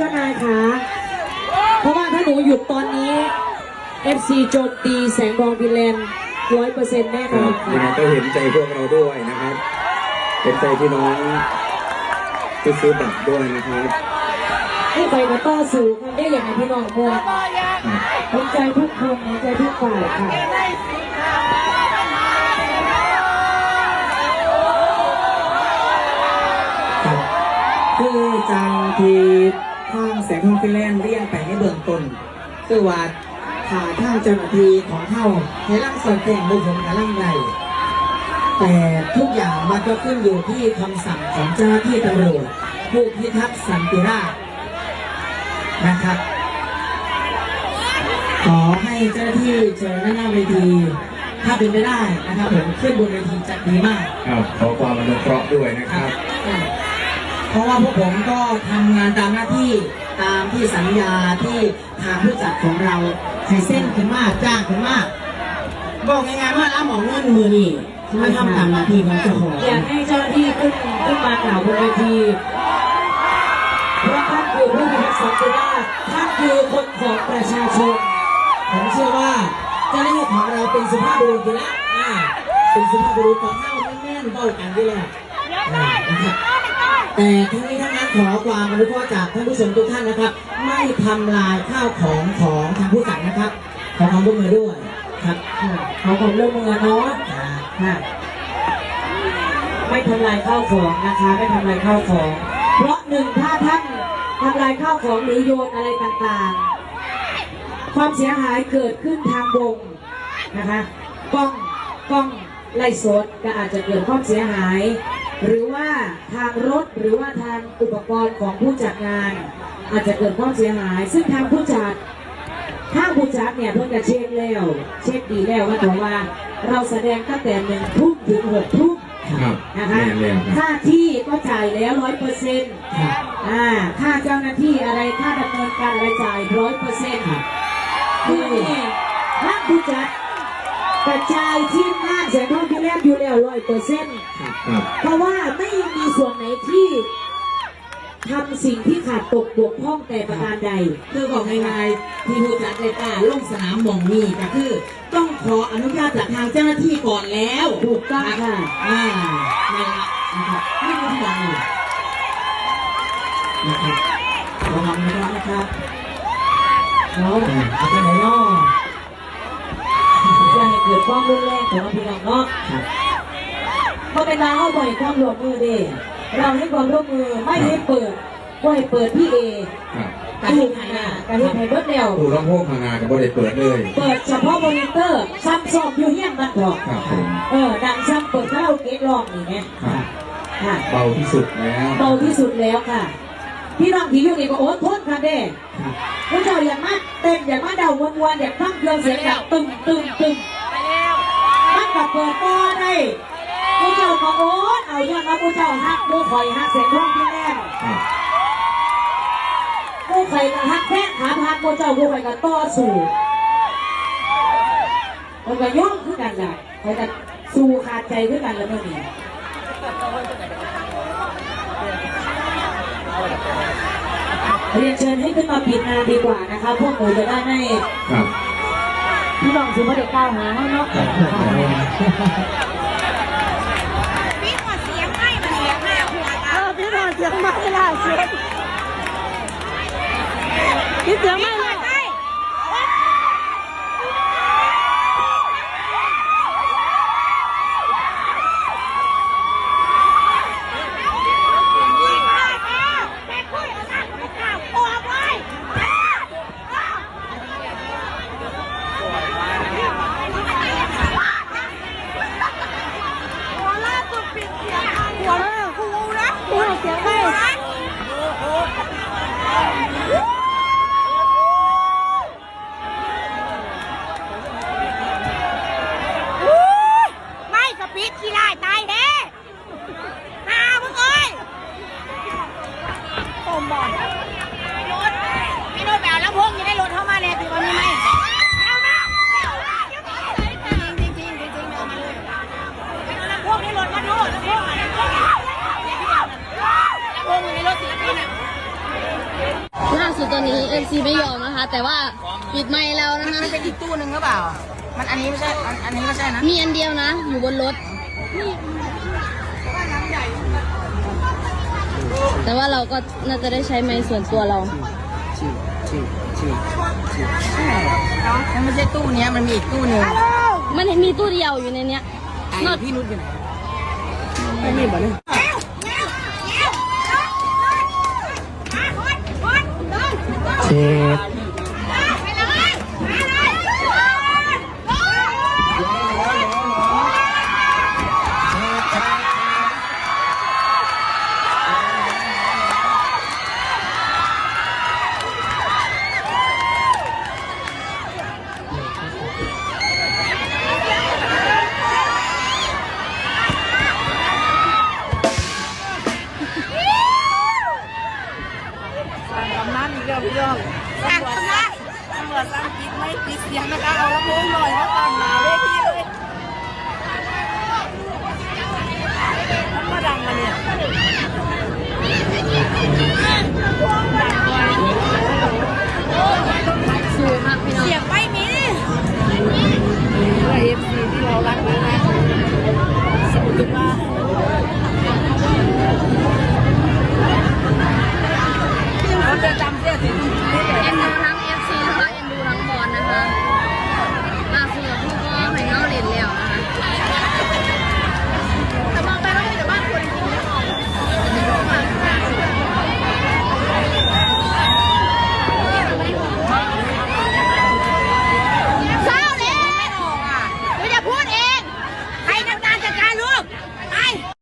เจ้านายคะเพราะว่าถ้าหนูหยุดตอนนี้ FC โจมตีแสงทองฟินแลนร้อยเปอร์เซ็นต์แน่นอนค่ะก็เห็นใจพวกเราด้วยนะครับ เห็นใจพี่น้องที่ซื้อบัตรด้วยนะครับให้ไปมาต่อสู้กันได้อย่างไรพี่น้องเมืองเห็นใจทุกคนเห็นใจทุกฝ่ายค่ะคือจังที่ ทางแสงทองฟินแลนด์เรียนไปในเบื้องต้น คือว่าถ้าทางเจ้าหน้าที่ของเขาให้ร่างสอดแจ้งบุคคลกับร่างใดแต่ทุกอย่างมันก็ขึ้นอยู่ที่คำสั่งของเจ้าหน้าที่ตำรวจผู้พิทักษ์สันติราษฎร์นะครับ ขอให้เจ้าหน้าที่เชิญหน้าเวทีถ้าเป็นไปได้นะครับผมขึ้นบนเวทีจะดีมาก ครับขอความอนุเคราะห์ด้วยนะครับ เพราะว่าพวกผมก็ทำงานตามหน้าที่ตามที่สัญญาที่ทางผู้จัดของเราให้เส้นขึ้นมากจ้างขึ้นมากบอกง่ายๆว่ารับหมอเงินมือนี่ไม่ทำตามหน้าที่ของเจ้าของอยากให้เจ้าหน้าที่ขึ้นขึ้นมากล่าวบนเวทีเพราะท่านคือผู้พิทักษ์สันติราษฎร์ท่านคือคนของประชาชนผมเชื่อว่าเจ้าหน้าที่ของเราเป็นสุภาพบุรุษอยู่แล้วอ่าเป็นสุภาพบุรุษของเราแน่นๆเบ้ากันอยู่แล้วอ่านะครับ แต่ทั้งนี้ทั้งนั้นขอความอนุเคราะห์จากท่านผู้ชมทุกท่านนะครับ ไม่ทำลายข้าวของของทางผู้จัดนะครับ ขอความร่วมมือด้วยครับค่ะขอความร่วมมือเนาะอ่าค่ะไม่ทำลายข้าวของนะคะ ไม่ทำลายข้าวของ เพราะหนึ่งถ้าท่านทำลายข้าวของหรือโยนอะไรต่างๆ ความเสียหายเกิดขึ้นทางวงนะคะกล้องกล้องไล่สดก็อาจจะเกิดความเสียหาย หรือว่าทางรถหรือว่าทางอุปกรณ์ของผู้จัดงาน อาจจะเกิดความเสียหาย ซึ่งทางผู้จัดถ้าผู้จัดเนี่ยเพิ่งจะเช็คแล้ว เช็คดีแล้วว่าแต่ว่า เราแสดงตั้งแต่หนึ่งทุ่มถึงหกทุ่มครับนะคะแน่แล้วครับ ค่าที่ก็จ่ายแล้วร้อยเปอร์เซ็นต์ครับอ่าค่าเจ้าหน้าที่อะไรค่าดำเนินการอะไรจ่ายร้อยเปอร์เซ็นต์คือนี่ถ้าผู้จัด กระจายทีมงานแสงทองที่แรกอยู่แล้วร้อยเปอร์เซ็นต์ครับเพราะว่าไม่มีส่วนไหนที่ทำสิ่งที่ขาดตกบกพร่องแต่ประการใด คือบอกง่ายๆที่ผู้จัดเลยกล้าลงสนามหมองนี่ก็คือ ต้องขออนุญาตจากทางเจ้าหน้าที่ก่อนแล้วถูกต้องค่ะอ่านั่นละนะครับไม่รู้ที่ไหนนะครับระวังนะครับนะครับเนาะอ่าเอาไปไหนเนาะอย่าให้ เกิดความรุนแรงของพี่น้องเนาะครับเพราะเป็นเราเอาบ่อยความร่วมมือเด้เราให้ความร่วมมือไม่ให้เปิดก็ให้เปิดพี่เอครับการที่ไหนน่ะการที่ไหนเบิดเดียวตู้ลำโพงพางงานก็บ่ได้เปิดเลย เปิดเฉพาะมอนิเตอร์ซ้ำซ้อมอยู่เฮี้ยนมันก่อนครับผมเออดังซ้ำเปิดคาราโอเกะร้องนี่ไงครับค่ะเบาที่สุดแล้วเบาที่สุดแล้วค่ะพี่น้องที่อยู่นี่ก็โอ้ทนค่ะเด้ครับพระเจ้าอยากมาเต้นอยากมาเดาวนวนๆอยากฟังเครื่องเสียงดังตึมตึมตึมมัน กับเปิดก็ได้พระเจ้าก็โอ้เอาย้อนมาพระเจ้าฮักผู้คอยฮักเสียงร้องที่แน่ผู้คอยก็ฮักแท้ขาพักพระเจ้าผู้คอยก็ต่อสู้มันก็ย่อมขึ้นกันแหละคอยก็สู้ขาดใจขึ้นกันแล้วเมื่อนี้เรียนเชิญให้ขึ้นมาปิดงานดีกว่านะคะพวกหนูจะได้ไม่ พี่น้องคือไม่ได้ก้าวหาเขาเนาะพี่ขอเสียงให้มันเสียงหน้าหัวเออพี่นอนเสียงไม่ล่ะเสียงพี่เสียงไม่ล่ะ ได้ หัวล่าสุดปิดเสียงหัวครูนะ พี่นอนเสียงไม่ ไม่สปีดขี้ไล่ตายแน่หามึงเอ้ยต้มบ่อยรถพี่รถแบบลำโพงอยู่ในรถเข้ามาเนี่ยถือว่ามีไหมเอามาจริงจริงจริงจริงเอามาเลยลำโพงในรถมาโทษลำโพง ลำโพงอยู่ในรถศิลปินอะหอนนี้เอฟซีไม่ยอมนะคะ แต่ว่าปิดไมค์แล้วนะคะ มันเป็นอีกตู้หนึ่งหรือเปล่า มันอันนี้ไม่ใช่ อันอันนี้ไม่ใช่นะ มีอันเดียวนะ อยู่บนรถ แต่ว่าเราก็น่าจะได้ใช้ไมค์ส่วนตัวเรามันไม่ใช่ตู้เนี้ย มันมีอีกตู้หนึ่งมันเห็นมีตู้เดียวอยู่ในเนี้ยนอดพี่นุชอยู่ไหนไม่มีบ่เนี่ย เไม่ปิดเสียงนะคะ เอาละมุ้งหน่อยว่าตามหาเวทีเลยมันมาดังมาเนี่ยสูงมากพี่นี่มีเอฟซีที่เรารักนะสวัดีค่าจะจำเสื้สี